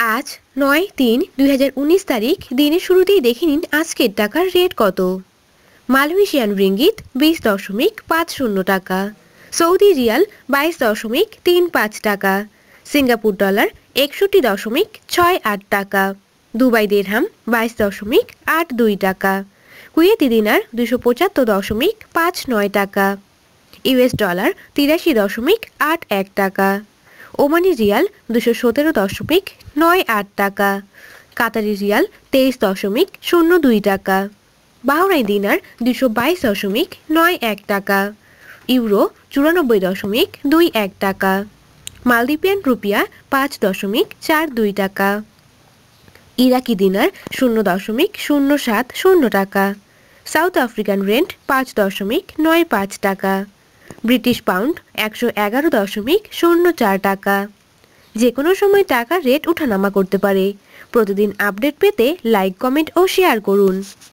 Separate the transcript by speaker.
Speaker 1: আজ নয় তিন দুই তারিখ, দিনের শুরুতেই দেখে নিন আজকের টাকার রেট কত। মালয়েশিয়ান রিঙ্গিত বিশ দশমিক পাঁচ শূন্য টাকা, সৌদি রিয়াল বাইশ দশমিক তিন পাঁচ টাকা, সিঙ্গাপুর ডলার একষট্টি দশমিক ছয় আট টাকা, দুবাই দেড়হাম বাইশ দশমিক আট দুই টাকা, কুয়েতি দিনার দুশো পঁচাত্তর দশমিক পাঁচ নয় টাকা, ইউএস ডলার তিরাশি দশমিক আট এক টাকা। ওমানি রিয়াল দুশো সতেরো দশমিক নয় আট টাকা। কাতারি রিয়াল তেইশ দশমিক শূন্য দুই টাকা। বাহরাই দিনার দুশো বাইশ দশমিক নয় এক টাকা। ইউরো চুরানব্বই দশমিক দুই এক টাকা। মালদ্বীপিয়ান রুপিয়া পাঁচ দশমিক চার দুই টাকা। ইরাকি দিনার শূন্য দশমিক শূন্য সাত শূন্য টাকা। সাউথ আফ্রিকান রেন্ট পাঁচ দশমিক নয় পাঁচ টাকা। ব্রিটিশ পাউন্ড একশো এগারো দশমিক শূন্য চার টাকা। যে কোনো সময় টাকার রেট ওঠানামা করতে পারে। প্রতিদিন আপডেট পেতে লাইক, কমেন্ট ও শেয়ার করুন।